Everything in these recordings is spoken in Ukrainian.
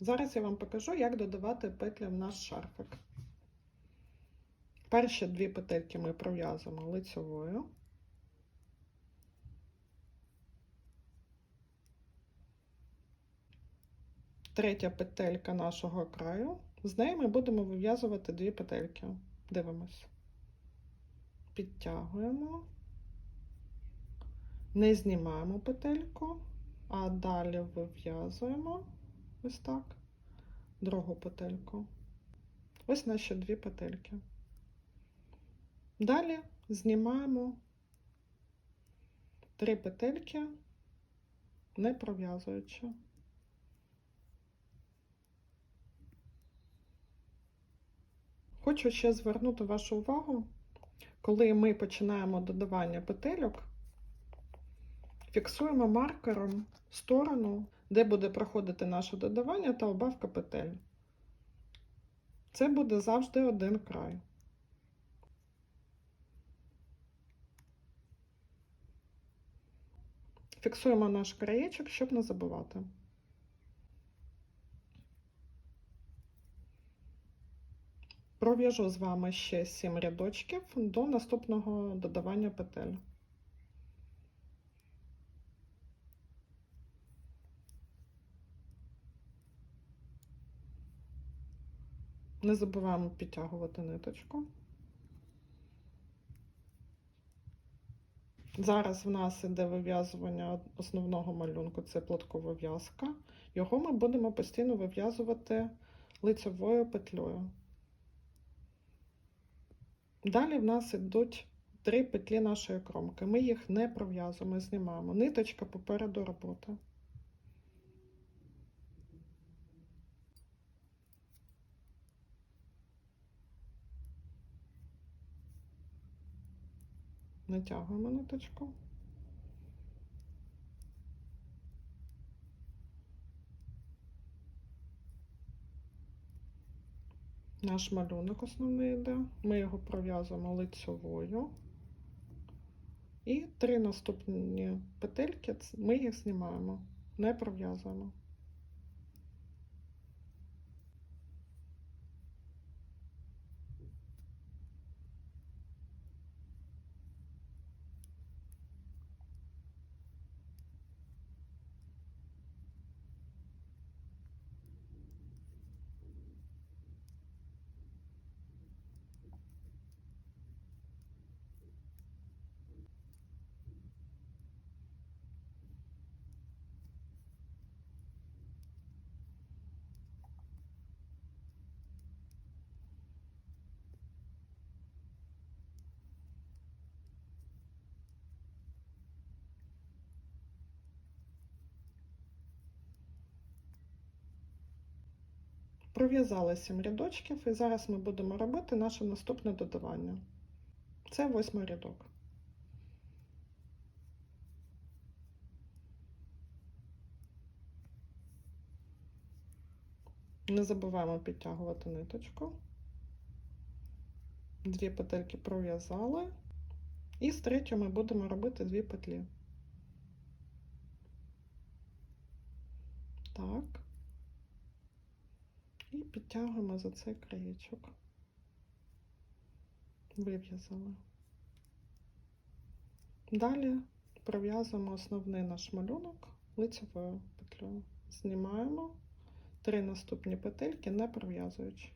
Зараз я вам покажу, як додавати петлі в наш шарфик. Перші дві петельки ми пров'язуємо лицьовою. Третя петелька нашого краю. З неї ми будемо вив'язувати дві петельки. Дивимось. Підтягуємо, не знімаємо петельку, а далі вив'язуємо ось так, другу петельку. Ось наші дві петельки. Далі знімаємо три петельки, не пров'язуючи. Хочу ще звернути вашу увагу, коли ми починаємо додавання петельок, фіксуємо маркером сторону, де буде проходити наше додавання та обавка петель. Це буде завжди один край. Фіксуємо наш краєчок, щоб не забувати. Пров'яжу з вами ще 7 рядочків до наступного додавання петель. Не забуваємо підтягувати ниточку. Зараз в нас іде вив'язування основного малюнку, це платкова в'язка. Його ми будемо постійно вив'язувати лицевою петлею. Далі в нас йдуть три петлі нашої кромки. Ми їх не пров'язуємо, знімаємо. Ниточка попереду роботи. Натягуємо ниточку. Наш малюнок основний йде. Ми його пров'язуємо лицьовою. І три наступні петельки ми їх знімаємо, не пров'язуємо. Пров'язали 7 рядочків, і зараз ми будемо робити наше наступне додавання. Це восьмий рядок. Не забуваємо підтягувати ниточку. Дві петельки пров'язали, і з третьої ми будемо робити дві петлі. Так і підтягуємо за цей краєчок. Вив'язали. Далі пров'язуємо основний наш малюнок лицевою петлею. Знімаємо три наступні петельки, не пров'язуючи.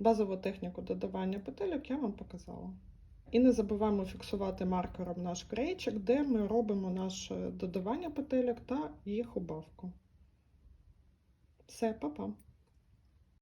Базову техніку додавання петельок я вам показала. І не забуваємо фіксувати маркером наш крейчик, де ми робимо наше додавання петельок та їх убавку. Все, па-па!